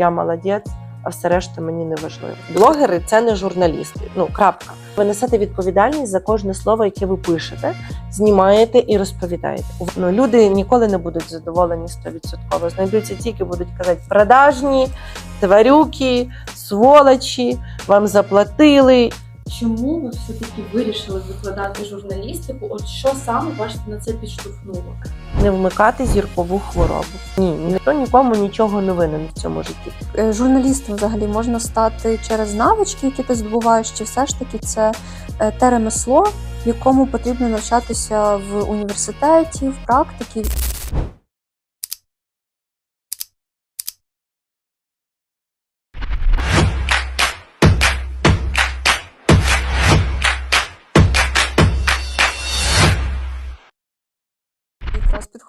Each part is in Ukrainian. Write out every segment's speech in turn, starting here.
я молодець, а все решта мені не важливо. Блогери це не журналісти. Ну крапка. Ви несете відповідальність за кожне слово, яке ви пишете, знімаєте і розповідаєте. Ну, люди ніколи не будуть задоволені 100%. Знайдуться ті, які будуть казати продажні, тварюки, сволочі, вам заплатили. Чому ви все-таки вирішили викладати журналістику? От що саме вас на це підштовхнуло? Не вмикати зіркову хворобу. Ні, ніхто нікому нічого не винен в цьому житті. Е, Журналістом взагалі можна стати через навички, які ти здобуваєш, чи все ж таки це е, те ремесло, в якому потрібно навчатися в університеті, в практиці.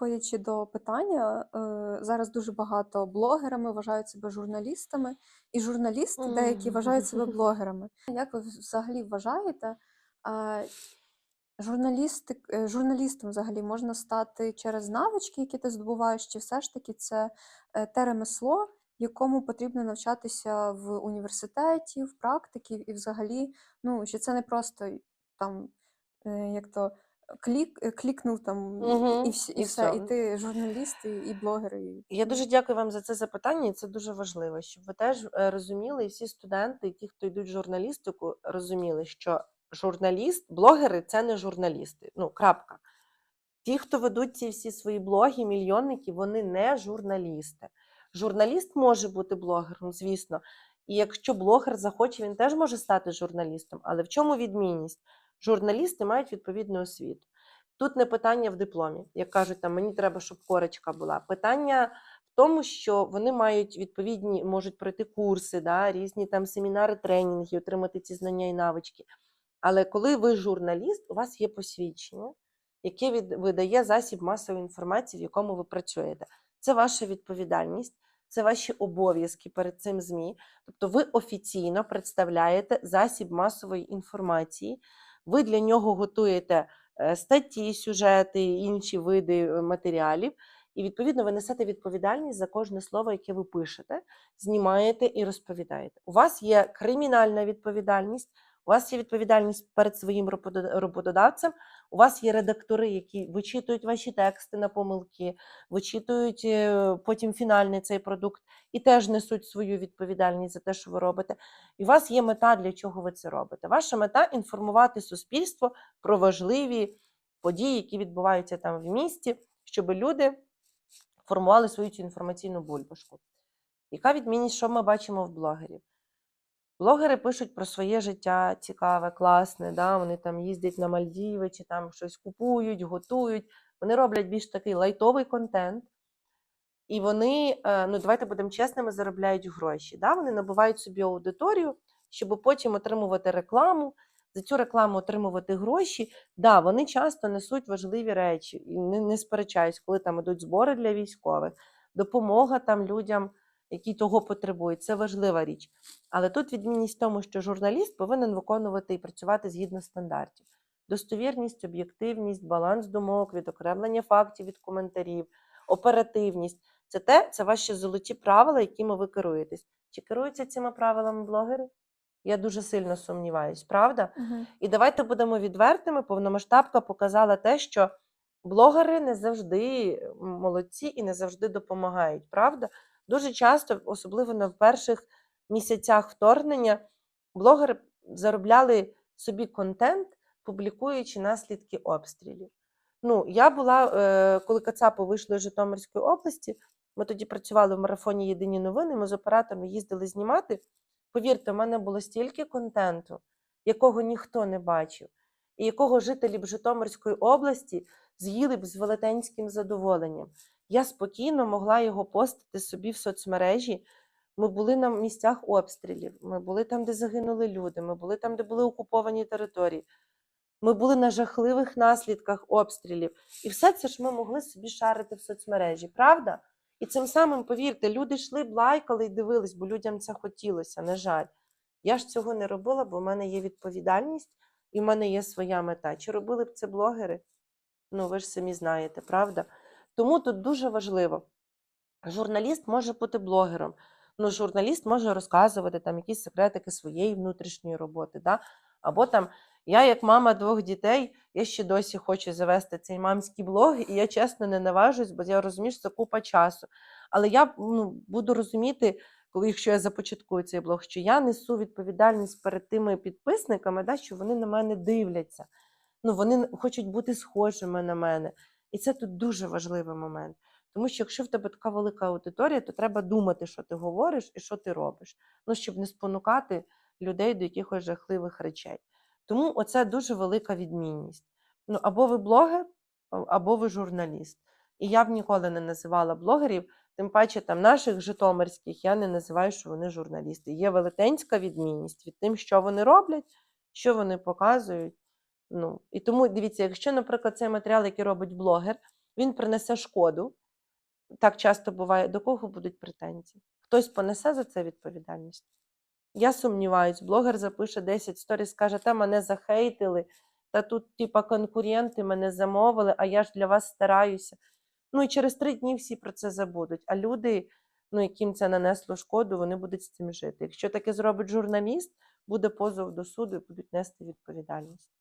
Якраз підходячи до питання, е, зараз дуже багато блогерами вважають себе журналістами, і журналісти Мгм. деякі вважають себе блогерами. Як ви взагалі вважаєте, журналісти, е, журналістом взагалі можна стати через навички, які ти здобуваєш, чи все ж таки це е, те ремесло, якому потрібно навчатися в університеті, в практиці, і взагалі, ну, що це не просто там, як то клік, е, клікнув там Мгм, і, всі- і і все, все. і ти журналіст, і, і блогер. І... Я дуже дякую вам за це запитання, і це дуже важливо, щоб ви теж е, розуміли, і всі студенти, і ті, хто йдуть в журналістику, розуміли, що журналіст, блогери це не журналісти. Ну, крапка. Ті, хто ведуть ці всі свої блоги, мільйонники, вони не журналісти. Журналіст може бути блогером, звісно. І якщо блогер захоче, він теж може стати журналістом. Але в чому відмінність? Журналісти мають відповідну освіту. Тут не питання в дипломі, як кажуть, там мені треба, щоб корочка була. Питання в тому, що вони мають відповідні, можуть пройти курси, да, різні там семінари, тренінги, отримати ці знання і навички. Але коли ви журналіст, у вас є посвідчення, яке від, видає засіб масової інформації, в якому ви працюєте. Це ваша відповідальність, це ваші обов'язки перед цим ЗМІ. Тобто ви офіційно представляєте засіб масової інформації, ви для нього готуєте е, статті, сюжети, інші види е, матеріалів. І відповідно ви несете відповідальність за кожне слово, яке ви пишете, знімаєте і розповідаєте. У вас є кримінальна відповідальність, у вас є відповідальність перед своїм роботодавцем, у вас є редактори, які вичитують ваші тексти на помилки, вичитують е, потім фінальний цей продукт і теж несуть свою відповідальність за те, що ви робите. І у вас є мета, для чого ви це робите. Ваша мета інформувати суспільство про важливі події, які відбуваються там в місті, щоб люди формували свою цю інформаційну бульбашку. Яка відмінність, що ми бачимо в блогерів? Блогери пишуть про своє життя цікаве, класне, да? вони там їздять на Мальдіви чи там щось купують, готують. Вони роблять більш такий лайтовий контент. І вони, е, ну давайте будемо чесними, заробляють гроші. Да? Вони набувають собі аудиторію, щоб потім отримувати рекламу, за цю рекламу отримувати гроші. Да, вони часто несуть важливі речі і не, не сперечаюсь, коли там ідуть збори для військових, допомога там людям, які того потребують. Це важлива річ. Але тут відмінність в тому, що журналіст повинен виконувати і працювати згідно стандартів. Достовірність, об'єктивність, баланс думок, відокремлення фактів від коментарів, оперативність це те, це ваші золоті правила, якими ви керуєтесь. Чи керуються цими правилами блогери? Я дуже сильно сумніваюсь, правда? Мгм. І давайте будемо відвертими. Повномасштабка показала те, що блогери не завжди молодці і не завжди допомагають. Правда? Дуже часто, особливо на перших місяцях вторгнення, блогери заробляли собі контент, публікуючи наслідки обстрілів. Ну, я була, е, коли Кацапи вийшли з Житомирської області, ми тоді працювали в марафоні Єдині новини, ми з оператором їздили знімати. Повірте, в мене було стільки контенту, якого ніхто не бачив, і якого жителі б Житомирської області з'їли б з велетенським задоволенням. Я спокійно могла його постити собі в соцмережі. Ми були на місцях обстрілів, ми були там, де загинули люди, ми були там, де були окуповані території. Ми були на жахливих наслідках обстрілів. І все це ж ми могли собі шарити в соцмережі, правда? І цим самим, повірте, люди йшли б лайкали і дивились, бо людям це хотілося, на жаль. Я ж цього не робила, бо в мене є відповідальність і в мене є своя мета. Чи робили б це блогери? Ну, ви ж самі знаєте, правда? Тому тут дуже важливо. Журналіст може бути блогером. Ну, журналіст може розказувати там якісь секретики своєї внутрішньої роботи. Да? Або там я, як мама двох дітей, я ще досі хочу завести цей мамський блог, і я чесно не наважусь, бо я розумію, що це купа часу. Але я ну, буду розуміти, коли якщо я започаткую цей блог, що я несу відповідальність перед тими підписниками, да, що вони на мене дивляться. Ну, вони хочуть бути схожими на мене. І це тут дуже важливий момент. Тому що якщо в тебе така велика аудиторія, то треба думати, що ти говориш і що ти робиш. Ну, щоб не спонукати людей до якихось жахливих речей. Тому оце дуже велика відмінність. Ну, або ви блогер, або ви журналіст. І я б ніколи не називала блогерів, тим паче там наших житомирських, я не називаю, що вони журналісти. Є велетенська відмінність від тим, що вони роблять, що вони показують. Ну, і тому дивіться, якщо, наприклад, цей матеріал, який робить блогер, він принесе шкоду, так часто буває, до кого будуть претензії? Хтось понесе за це відповідальність. Я сумніваюсь, блогер запише 10 сторіс, скаже, та мене захейтили, та тут, типа, конкуренти мене замовили, а я ж для вас стараюся. Ну і через три дні всі про це забудуть. А люди, ну, яким це нанесло шкоду, вони будуть з цим жити. Якщо таке зробить журналіст, буде позов до суду і будуть нести відповідальність.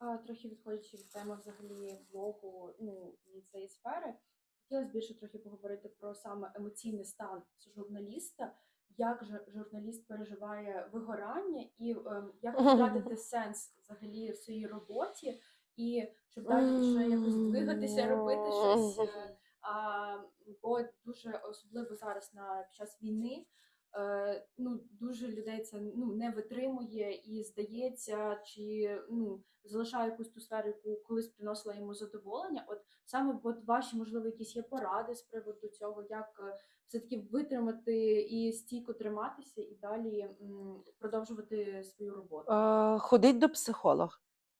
Трохи відходячи від теми взагалі блогу, ну і цієї сфери, хотілося більше трохи поговорити про саме емоційний стан журналіста, як же журналіст переживає вигорання і ем, як втратити сенс взагалі в своїй роботі, і щоб далі вже якось двигатися, робити щось. е, А, бо дуже особливо зараз на під час війни. Е, ну, дуже людей це ну, не витримує і здається, чи ну, залишає якусь ту сферу, яку колись приносила йому задоволення. От саме от ваші, можливо, якісь є поради з приводу цього, як е, все-таки витримати і стійко триматися, і далі м, продовжувати свою роботу. Е, Ходить до психолога.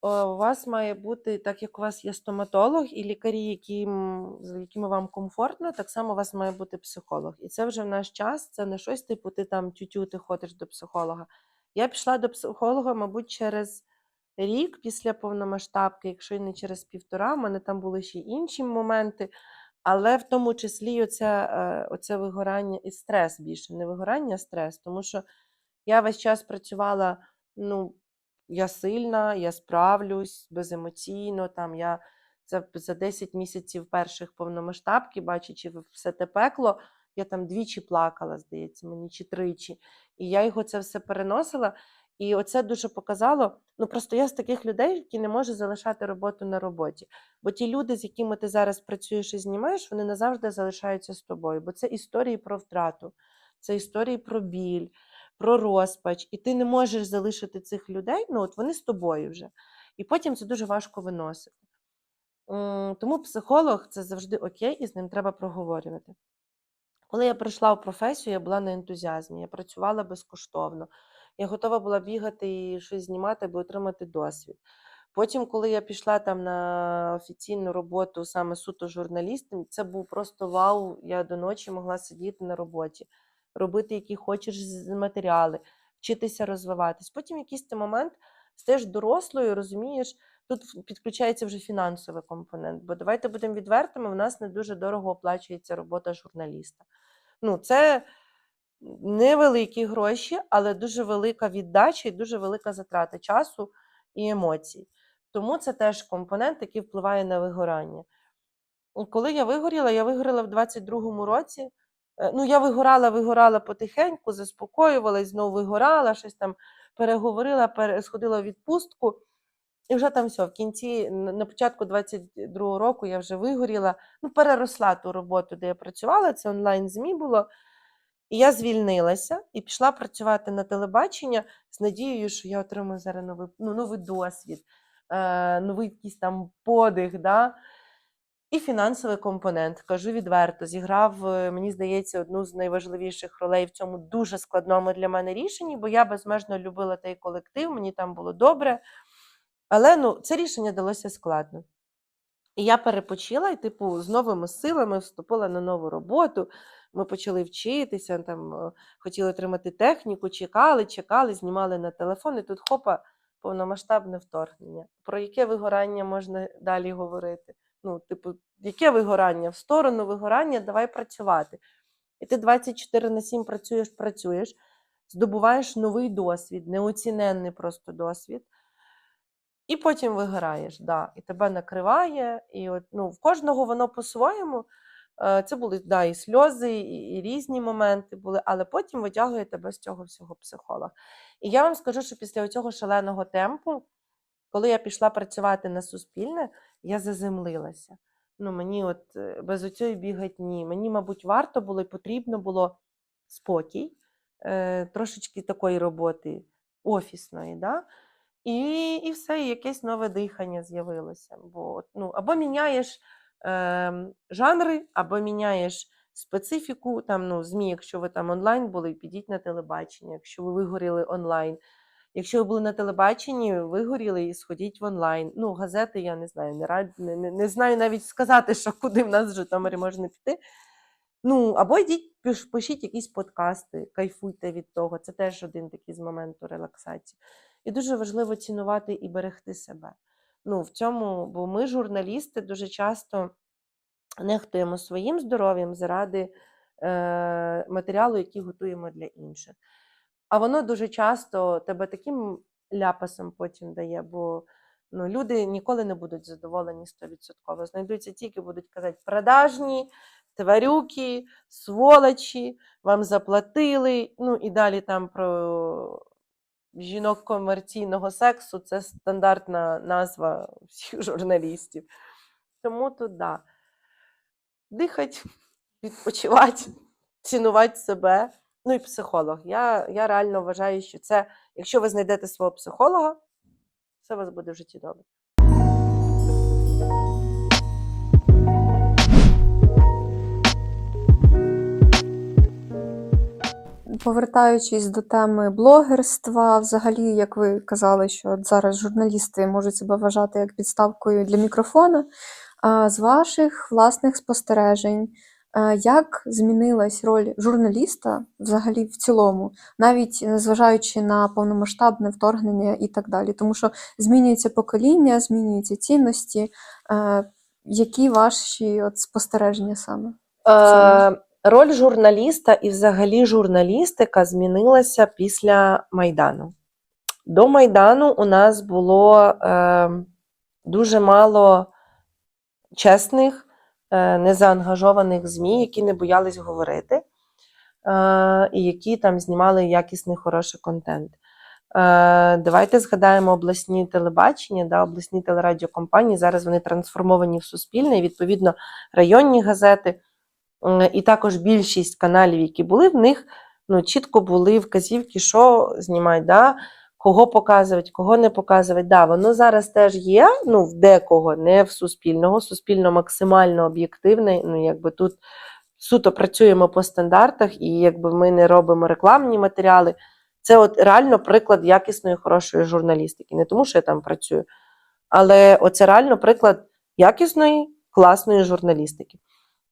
Е, У вас має бути, так як у вас є стоматолог і лікарі, яким, з якими вам комфортно, так само у вас має бути психолог. І це вже в наш час, це не щось типу, ти там тютю, ти ходиш до психолога. Я пішла до психолога, мабуть, через рік після повномасштабки, якщо й не через півтора, в мене там були ще інші моменти. Але в тому числі оце, оце вигорання і стрес більше, не вигорання, а стрес. Тому що я весь час працювала, ну, я сильна, я справлюсь беземоційно. Там я за, за 10 місяців перших повномасштабки, бачачи все те пекло, я там двічі плакала, здається, мені чи тричі. І я його це все переносила. І оце дуже показало. Ну просто я з таких людей, які не можуть залишати роботу на роботі. Бо ті люди, з якими ти зараз працюєш і знімаєш, вони назавжди залишаються з тобою. Бо це історії про втрату, це історії про біль, про розпач. І ти не можеш залишити цих людей, ну от вони з тобою вже. І потім це дуже важко виносити. Тому психолог це завжди окей, і з ним треба проговорювати. Коли я прийшла в професію, я була на ентузіазмі, я працювала безкоштовно. Я готова була бігати і щось знімати, аби отримати досвід. Потім, коли я пішла там на офіційну роботу саме суто журналістом, це був просто вау. Я до ночі могла сидіти на роботі, робити які хочеш матеріали, вчитися розвиватись. Потім якийсь ти момент стаєш дорослою, розумієш, тут підключається вже фінансовий компонент. Бо давайте будемо відвертими, в нас не дуже дорого оплачується робота журналіста. Ну, це невеликі гроші, але дуже велика віддача і дуже велика затрата часу і емоцій. Тому це теж компонент, який впливає на вигорання. Коли я вигоріла, я вигоріла в 22-му році. Е, Ну, я вигорала, вигорала потихеньку, заспокоювалась, знову вигорала, щось там переговорила, пере- сходила в відпустку. І вже там все, в кінці, на початку 22-го року я вже вигоріла, ну, переросла ту роботу, де я працювала, це онлайн-ЗМІ було. І я звільнилася і пішла працювати на телебачення з надією, що я отримаю зараз новий, ну, новий досвід, е, новий якийсь там подих. Да? І фінансовий компонент, кажу відверто, зіграв, е, мені здається, одну з найважливіших ролей в цьому дуже складному для мене рішенні, бо я безмежно любила той колектив, мені там було добре. Але ну, це рішення далося складно. І я перепочила і, типу, з новими силами вступила на нову роботу. Ми почали вчитися, там, е, хотіли отримати техніку, чекали, чекали, знімали на телефон, і тут хопа, повномасштабне вторгнення. Про яке вигорання можна далі говорити? Ну, типу, яке вигорання? В сторону вигорання давай працювати. І ти 24 на 7 працюєш, працюєш, здобуваєш новий досвід, неоціненний просто досвід. І потім вигораєш, да, і тебе накриває, і от, ну, в кожного воно по-своєму. Е, Це були да, і сльози, і, і різні моменти були, але потім витягує тебе з цього всього психолог. І я вам скажу, що після цього шаленого темпу, коли я пішла працювати на суспільне, я заземлилася. Ну, мені от е, без оцієї бігатні, мені, мабуть, варто було і потрібно було спокій, е, трошечки такої роботи офісної. Да? І, і все, і якесь нове дихання з'явилося. Бо ну, або міняєш е, жанри, або міняєш специфіку. Там, ну, ЗМІ, якщо ви там онлайн були, підіть на телебачення, якщо ви вигоріли онлайн. Якщо ви були на телебаченні, вигоріли і сходіть в онлайн. Ну, газети, я не знаю, не, рад, не, не, не знаю навіть сказати, що куди в нас в Житомирі можна піти. Ну, або йдіть, пишіть якісь подкасти, кайфуйте від того. Це теж один такий з моменту релаксації. І дуже важливо цінувати і берегти себе. Ну, в цьому, бо ми, журналісти, дуже часто нехтуємо своїм здоров'ям заради е, матеріалу, який готуємо для інших. А воно дуже часто тебе таким ляпасом потім дає, бо ну, люди ніколи не будуть задоволені 100%. Знайдуться тільки, будуть казати, продажні, тварюки, сволочі, вам заплатили. Ну і далі там про жінок комерційного сексу це стандартна назва всіх журналістів. Тому тут да. Дихать, відпочивати, цінувати себе. Ну і психолог. Я, я реально вважаю, що це, якщо ви знайдете свого психолога, все у вас буде в житті добре. Повертаючись до теми блогерства, взагалі, як ви казали, що зараз журналісти можуть себе вважати як підставкою для мікрофона. А з ваших власних спостережень, як змінилась роль журналіста взагалі в цілому, навіть незважаючи на повномасштабне вторгнення і так далі, тому що змінюється покоління, змінюються цінності. Які ваші от спостереження саме? Е, роль журналіста і взагалі журналістика змінилася після Майдану. До Майдану у нас було е, дуже мало чесних, е, незаангажованих ЗМІ, які не боялись говорити, е, і які там знімали якісний хороший контент. Е, Давайте згадаємо обласні телебачення, да, обласні телерадіокомпанії. Зараз вони трансформовані в суспільне, і відповідно районні газети. І також більшість каналів, які були, в них ну, чітко були вказівки, що знімають, да, кого показують, кого не показують. Да, воно зараз теж є, ну, в декого, не в суспільного. Суспільно максимально об'єктивне. Ну, якби тут суто працюємо по стандартах, і якби ми не робимо рекламні матеріали. Це от реально приклад якісної, хорошої журналістики. Не тому, що я там працюю, але оце реально приклад якісної, класної журналістики.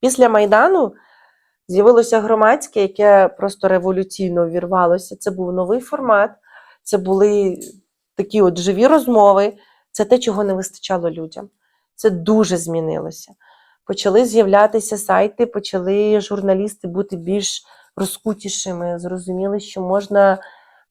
Після Майдану з'явилося громадське, яке просто революційно вірвалося. Це був новий формат, це були такі от живі розмови, це те, чого не вистачало людям. Це дуже змінилося. Почали з'являтися сайти, почали журналісти бути більш розкутішими, зрозуміли, що можна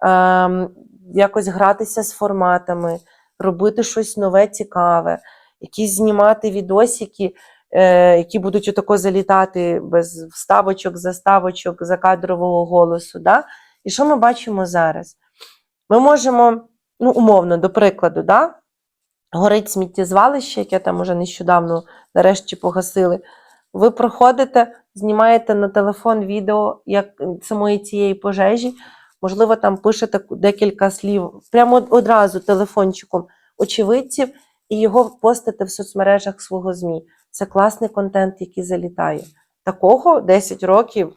ем, якось гратися з форматами, робити щось нове, цікаве, якісь знімати відосики, е, які будуть отако залітати без вставочок, заставочок, закадрового голосу. Да? І що ми бачимо зараз? Ми можемо, ну, умовно, до прикладу, да? горить сміттєзвалище, яке там уже нещодавно нарешті погасили. Ви проходите, знімаєте на телефон відео як самої цієї пожежі, можливо, там пишете декілька слів, прямо одразу телефончиком очевидців, і його постите в соцмережах свого ЗМІ. Це класний контент, який залітає. Такого 10 років.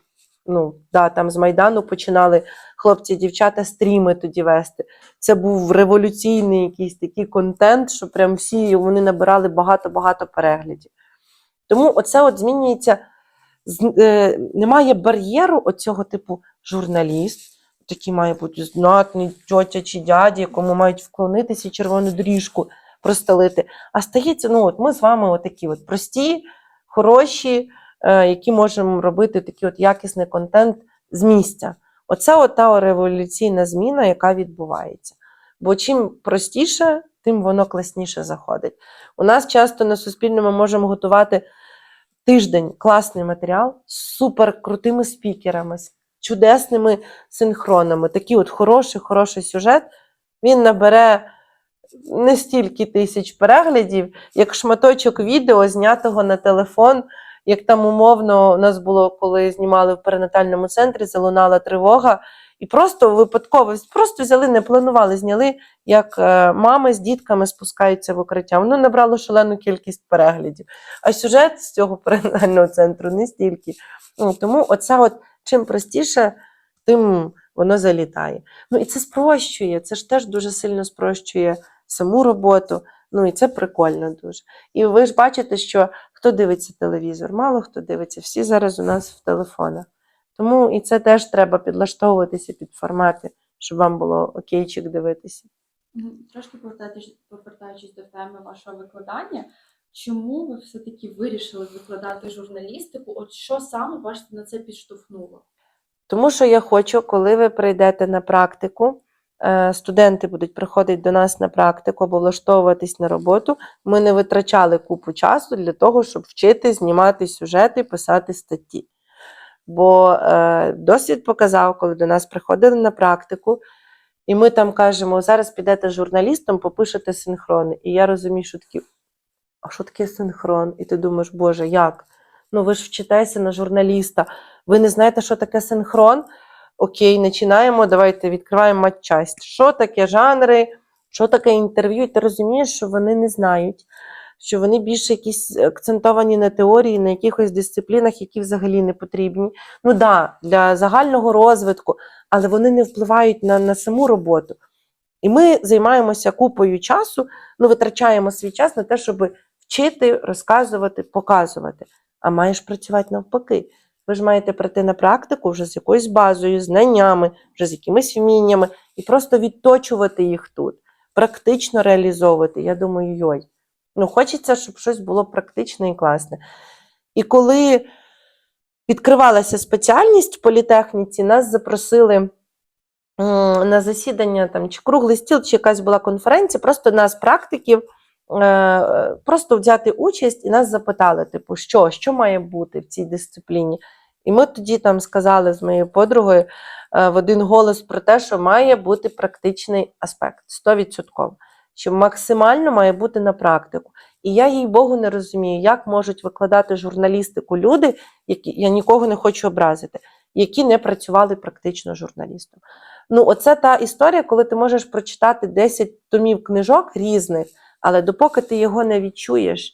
Ну, да, там з Майдану починали хлопці, дівчата стріми тоді вести. Це був революційний якийсь такий контент, що прям всі вони набирали багато-багато переглядів. Тому оце от змінюється. з- е, Немає бар'єру оцього типу журналіст, такий має бути знатний тьотя чи дядя, якому мають вклонитися червону доріжку простелити. А стається, ну от ми з вами отакі от прості, хороші, які можемо робити такий от якісний контент з місця. Оце от та революційна зміна, яка відбувається. Бо чим простіше, тим воно класніше заходить. У нас часто на Суспільному можемо готувати тиждень класний матеріал з супер крутими спікерами, з чудесними синхронами. Такий от хороший, хороший сюжет. Він набере не стільки тисяч переглядів, як шматочок відео, знятого на телефон. Як там умовно у нас було, коли знімали в перинатальному центрі, залунала тривога, і просто випадково просто взяли, не планували, зняли, як е, мами з дітками спускаються в укриття. Воно набрало шалену кількість переглядів. А сюжет з цього перинатального центру не стільки. Ну, тому оце от чим простіше, тим воно залітає. Ну і це спрощує, це ж теж дуже сильно спрощує саму роботу. Ну і це прикольно дуже. І ви ж бачите, що хто дивиться телевізор, мало хто дивиться, всі зараз у нас в телефонах. Тому і це теж треба підлаштовуватися під формати, щоб вам було окейчик дивитися. Трошки повертаючись, до теми вашого викладання, чому ви все-таки вирішили викладати журналістику? От що саме вас на це підштовхнуло? Тому що я хочу, коли ви прийдете на практику, студенти будуть приходити до нас на практику або влаштовуватись на роботу. Ми не витрачали купу часу для того, щоб вчити знімати сюжети, писати статті. Бо е, досвід показав, коли до нас приходили на практику, і ми там кажемо: зараз підете журналістом, попишете синхрони. І я розумію, що такі, а що таке синхрон? І ти думаєш, Боже, як? Ну ви ж вчитеся на журналіста. Ви не знаєте, що таке синхрон? Окей, починаємо. Давайте відкриваємо матчасть. Що таке жанри, що таке інтерв'ю? І ти розумієш, що вони не знають, що вони більше якісь акцентовані на теорії, на якихось дисциплінах, які взагалі не потрібні. Ну так, да, для загального розвитку, але вони не впливають на, на саму роботу. І ми займаємося купою часу, ну, витрачаємо свій час на те, щоб вчити, розказувати, показувати. А маєш працювати навпаки. Ви ж маєте прийти на практику вже з якоюсь базою, знаннями, вже з якимись вміннями, і просто відточувати їх тут, практично реалізовувати. Я думаю, йой. Ну, хочеться, щоб щось було практичне і класне. І коли відкривалася спеціальність в політехніці, нас запросили на засідання там, чи круглий стіл, чи якась була конференція, просто нас, практиків, просто взяти участь і нас запитали, типу, що, що має бути в цій дисципліні. І ми тоді там сказали з моєю подругою е, в один голос про те, що має бути практичний аспект 100%, що максимально має бути на практику. І я, їй Богу, не розумію, як можуть викладати журналістику люди, які я нікого не хочу образити, які не працювали практично журналістом. Ну, оце та історія, коли ти можеш прочитати 10 томів книжок різних, але допоки ти його не відчуєш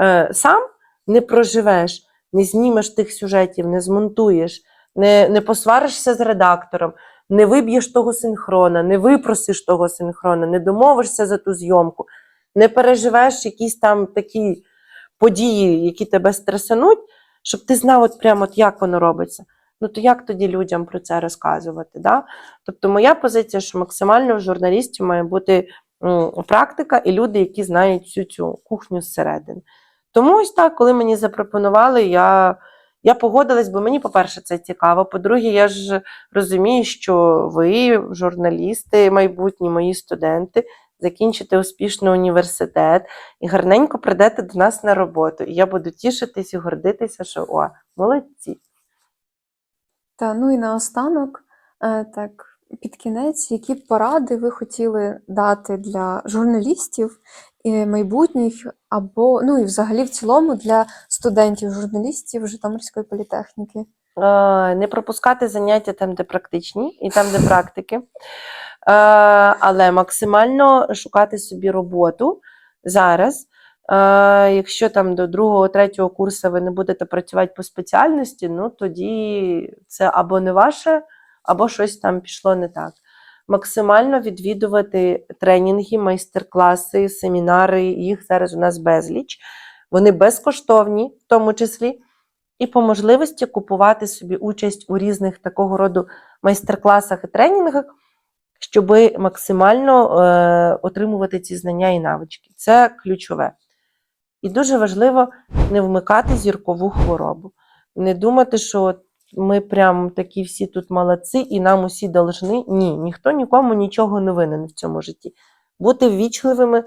е, сам, не проживеш, не знімеш тих сюжетів, не змонтуєш, не, не посваришся з редактором, не виб'єш того синхрона, не випросиш того синхрона, не домовишся за ту зйомку, не переживеш якісь там такі події, які тебе стресануть, щоб ти знав, от прямо от як воно робиться. Ну то як тоді людям про це розказувати? Да? Тобто, моя позиція, що максимально в журналістів має бути практика і люди, які знають всю цю кухню зсередини. Тому ось так, коли мені запропонували, я, я погодилась, бо мені, по-перше, це цікаво. По-друге, я ж розумію, що ви, журналісти, майбутні мої студенти, закінчите успішно університет і гарненько прийдете до нас на роботу. І я буду тішитись і гордитися, що о, молодці. Та ну і наостанок, е, так, під кінець, які поради ви хотіли дати для журналістів і майбутніх, або ну і взагалі в цілому для студентів журналістів Житомирської політехніки? Е, не пропускати заняття там, де практичні, і там, де практики. Е, але максимально шукати собі роботу зараз. Е, якщо там до другого, третього курсу ви не будете працювати по спеціальності, ну тоді це або не ваше, або щось там пішло не так. Максимально відвідувати тренінги, майстер-класи, семінари, їх зараз у нас безліч. Вони безкоштовні, в тому числі і по можливості купувати собі участь у різних такого роду майстер-класах і тренінгах, щоб максимально е, отримувати ці знання і навички. Це ключове. І дуже важливо не вмикати зіркову хворобу. Не думати, що ми прям такі всі тут молодці і нам усі должны. Ні, ніхто нікому нічого не винен в цьому житті. Бути ввічливими,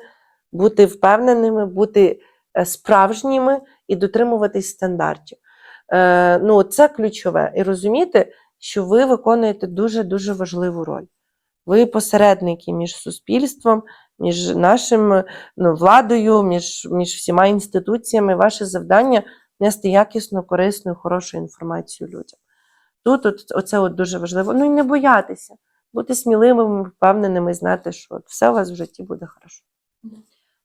бути впевненими, бути е, справжніми і дотримуватись стандартів. Е, ну, це ключове. І розуміти, що ви виконуєте дуже-дуже важливу роль. Ви посередники між суспільством, між нашим ну, владою, між, між всіма інституціями. Ваше завдання нести якісну, корисну, хорошу інформацію людям. Тут от, оце от дуже важливо. Ну і не боятися, бути сміливими, впевненими, і знати, що от все у вас в житті буде хорошо.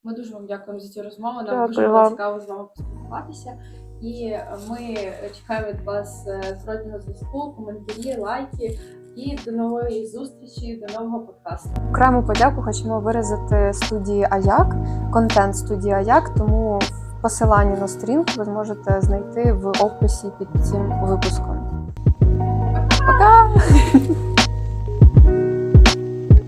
Ми дуже вам дякуємо за цю розмову. Нам Дякую дуже було вам. цікаво з вами поспілкуватися. І ми чекаємо від вас е, зворотнього зв'язку, коментарі, лайки. І до нової зустрічі, до нового подкасту. Окрему подяку хочемо виразити студії Аяк, контент студії Аяк. Тому посилання на сторінку ви зможете знайти в описі під цим випуском. Пока!